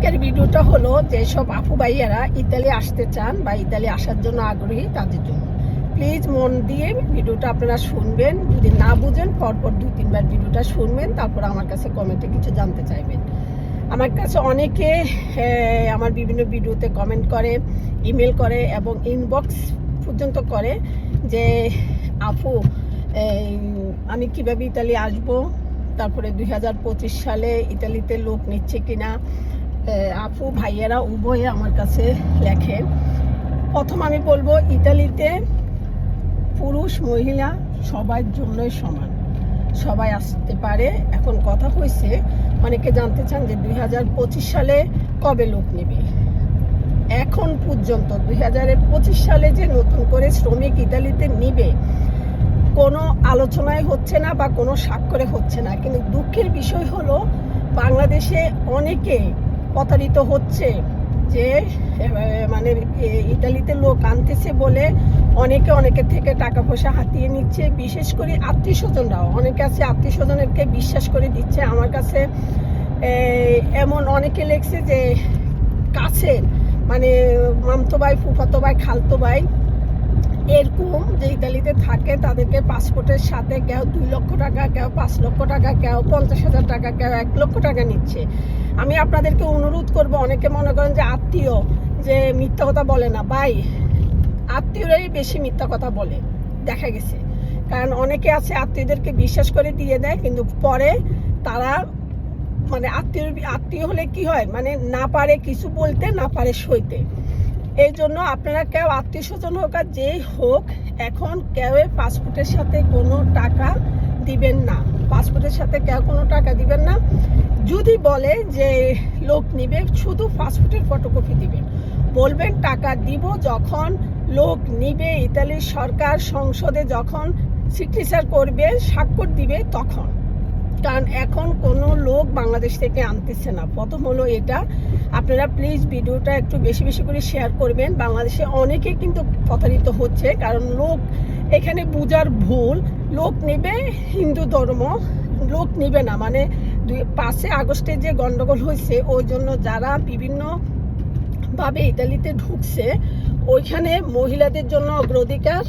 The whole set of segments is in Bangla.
আজকের ভিডিওটা হলো যেসব আপু ভাইয়ারা ইতালি আসতে চান বা ইতালি আসার জন্য আগ্রহী তাদের জন্য। প্লিজ মন দিয়ে ভিডিওটা আপনারা শুনবেন। যদি না বুঝেন, পরপর দুই, তিনবার ভিডিওটা শুনবেন, তারপর আমার কাছে কমেন্টে কিছু জানতে চাইবেন। আমার কাছে অনেকে আমার বিভিন্ন ভিডিওতে কমেন্ট করে ইমেল করে এবং ইনবক্স পর্যন্ত করে যে, আপু আমি কীভাবে ইতালি আসব? তারপরে দুই হাজার পঁচিশ সালে ইতালিতে লোক নিচ্ছে কিনা? আপু, ভাইয়েরা উভয়ে আমার কাছে লেখেন, প্রথম আমি বলব, ইতালিতে পুরুষ, মহিলা সবার জন্যই সমান। সবাই আসতে পারে। এখন কথা হয়েছে, অনেকে জানতে চান যে দু হাজার পঁচিশ সালে কবে লোক নেবে? এখন পর্যন্ত দুই হাজার পঁচিশ সালে যে নতুন করে শ্রমিক ইতালিতে নিবে, কোনো আলোচনায় হচ্ছে না বা কোনো স্বাক্ষরে হচ্ছে না। কিন্তু দুঃখের বিষয় হলো, বাংলাদেশে অনেকে প্রতারিত হচ্ছে যে মানে এ, ইতালিতে লোক আনতেছে বলে অনেকে অনেকের থেকে টাকা পয়সা হাতিয়ে নিচ্ছে বিশেষ করে আত্মীয় স্বজনরাও। অনেকে আছে আত্মীয় স্বজনেরকে বিশ্বাস করে দিচ্ছে। আমার কাছে এমন অনেকে লেখছে যে কাছে মানে মামতো ভাই ফুফাতো ভাই খালতো ভাই এরকম যে ইতালিতে থাকে, তাদেরকে পাসপোর্টের সাথে কেউ দুই লক্ষ টাকা, কেউ পাঁচ লক্ষ টাকা, কেউ পঞ্চাশ হাজার টাকা, কেউ এক লক্ষ টাকা নিচ্ছে। আমি আপনাদেরকে অনুরোধ করব, অনেকে মনে করেন যে আত্মীয় যে মিথ্যা কথা বলে না, ভাই, আত্মীয়রাই বেশি মিথ্যা কথা বলে, দেখা গেছে। কারণ অনেকে আছে আত্মীয়দেরকে বিশ্বাস করে দিয়ে দেয়, কিন্তু পরে তারা মানে আত্মীয় আত্মীয় হলে কি হয়? মানে না পারে কিছু বলতে, না পারে সইতে। এই জন্য আপনারা কেউ আত্মীয় স্বজন হোক আর যেই হোক, এখন কেউ পাসপোর্টের সাথে কোনো টাকা দিবেন না। পাসপোর্টের সাথে কেউ কোনো টাকা দিবেন না। যদি বলে যে লোক নিবে, শুধু পাসপোর্টের ফটোকপি দিবেন বলবেন, টাকা দিব যখন লোক নিবে, ইতালির সরকার সংসদে যখন সিগনেচার করবে, স্বাক্ষর দিবে তখন। কারণ এখন কোনো লোক বাংলাদেশ থেকে আনতেছে না। প্রথম হলো এটা। আপনারা প্লিজ ভিডিওটা একটু বেশি বেশি করে শেয়ার করবেন। বাংলাদেশে অনেকে কিন্তু প্রতারিত হচ্ছে, কারণ লোক এখানে বুঝার ভুল। লোক নেবে হিন্দু ধর্ম, লোক নেবে না। মানে পাঁচে আগস্টে যে গন্ডগোল হয়েছে, ওই জন্য যারা বিভিন্ন ভাবে ইতালিতে ঢুকছে, ওইখানে মহিলাদের জন্য অগ্রাধিকার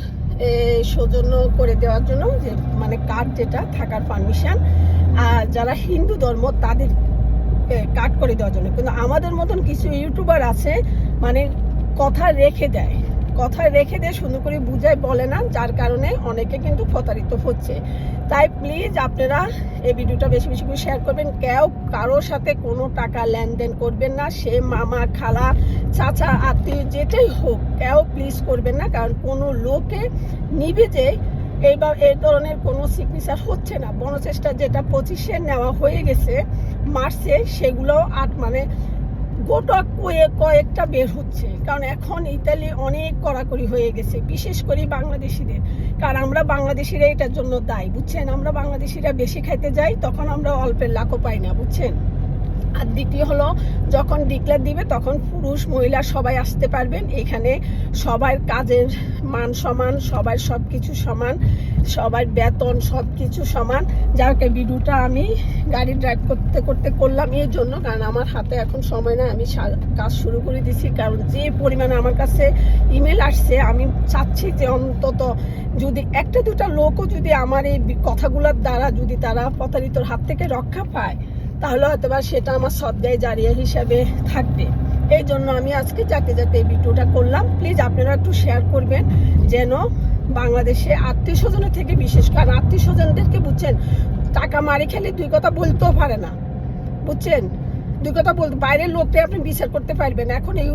সৌজন্য করে দেওয়ার জন্য যে মানে কার্ড যেটা, থাকার পারমিশন আর যারা হিন্দু ধর্ম তাদের কাট করে দেওয়ার জন্য। কিন্তু আমাদের মতন কিছু ইউটিউবার আছে মানে কথা রেখে দেয়। কথা রেখে দিয়ে সুন্দর করে বুঝায়, বলে না, যার কারণে অনেকে কিন্তু প্রতারিত হচ্ছে। তাই প্লিজ আপনারা এই ভিডিওটা বেশি বেশি করে শেয়ার করবেন। কেউ কারোর সাথে কোনো টাকা লেনদেন করবেন না। সে মামা, খালা, চাচা, আত্মীয়, যেটাই হোক, কেউ প্লিজ করবেন না। কারণ কোনো লোকে নিবে যে এইবার এই ধরনের কোনো সিগনেচার হচ্ছে না। বনচেষ্টা যেটা পঁচিশে নেওয়া হয়ে গেছে, মার্চে সেগুলো আট মানে গোটা কয়েক কয়েকটা বের হচ্ছে। কারণ এখন ইতালি অনেক কড়াকড়ি হয়ে গেছে, বিশেষ করে বাংলাদেশিদের। কারণ আমরা বাংলাদেশিরা এটার জন্য দায়ী, বুঝছেন? আমরা বাংলাদেশিরা বেশি খাইতে যাই, তখন আমরা অল্পের লাখও পাই না, বুঝছেন? আর দ্বিতীয় হলো, যখন ডিক্লেয়ার দিবে, তখন পুরুষ মহিলা সবাই আসতে পারবেন। এখানে সবার কাজের মান সমান, সবার সব কিছু সমান, সবার বেতন সব কিছু সমান। যাকে ভিডিওটা আমি গাড়ি ড্রাইভ করতে করতে করলাম এই জন্য, কারণ আমার হাতে এখন সময় নাই। আমি কাজ শুরু করে দিছি, কারণ যে পরিমাণে আমার কাছে ইমেল আসছে, আমি চাচ্ছি যে অন্তত যদি একটা দুটা লোকও যদি আমার এই কথাগুলোর দ্বারা যদি তারা প্রতারিতর হাত থেকে রক্ষা পায় তাহলে হয়তো বা সেটা আমার সদ্গায় জারিয়া হিসাবে থাকবে। এই জন্য আমি আজকে যাতে যাতে এই ভিডিওটা করলাম প্লিজ আপনারা একটু শেয়ার করবেন যেন বাংলাদেশে আত্মীয় স্বজনের থেকে, বিশেষ কারণ আত্মীয় স্বজনদেরকে বুঝছেন, টাকা মারি খেলে দুই কথা বলতেও পারে না। বুঝছেন? দুই কথা বলতে, বাইরের লোককে আপনি বিচার করতে পারবেন। এখন এই,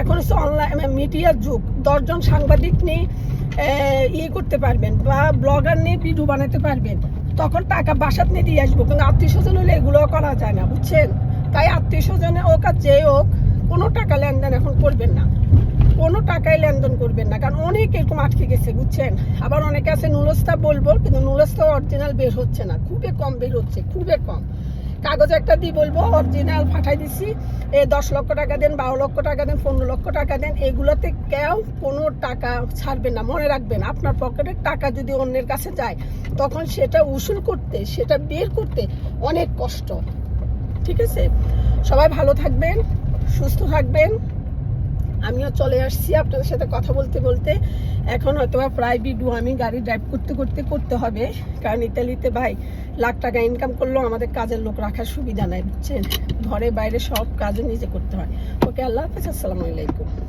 এখন হচ্ছে অনলাইন মিডিয়ার যুগ। দশজন সাংবাদিক নিয়ে ইয়ে করতে পারবেন বা ব্লগার নিয়ে ভিডিও বানাতে পারবেন। তখন টাকা বাসাত নিয়ে দিয়ে আসব, কিন্তু আত্মীয় স্বজন হলে এগুলো করা যায় না, বুঝছেন? তাই আত্মীয় স্বজনে হোক আর যে হোক, কোনো টাকা লেনদেন এখন করবেন না। কোনো টাকায় লেনদেন করবেন না, কারণ অনেক এরকম আটকে গেছে, বুঝছেন? আবার অনেকে আছে নুলস্তা বলব, কিন্তু নুলস্তা অরিজিনাল বের হচ্ছে না, খুবই কম বের হচ্ছে, খুবই কম। কাগজ একটা দিয়ে বলব অরিজিনাল পাঠাই দিছি। এ দশ লক্ষ টাকা দেন, বারো লক্ষ টাকা দেন, পনেরো লক্ষ টাকা দেন, এগুলোতে কেউ কোনো টাকা ছাড়বেন না, মনে রাখবেন। আপনার পকেটের টাকা যদি অন্যের কাছে যায়, তখন সেটা উসুল করতে, সেটা বের করতে অনেক কষ্ট। ঠিক আছে? সবাই ভালো থাকবেন, সুস্থ থাকবেন। আমিও চলে আসছি আপনাদের সাথে কথা বলতে বলতে। এখন হয়তো প্রায় ভিডিও আমি গাড়ি ড্রাইভ করতে করতে করতে হবে। কারণ ইতালিতে ভাই লাখ টাকা ইনকাম করলেও আমাদের কাজের লোক রাখার সুবিধা নাই, বুঝছেন? ঘরে বাইরে সব কাজও নিজে করতে হয়। ওকে আল্লাহ হাফেজ, আসসালামু আলাইকুম।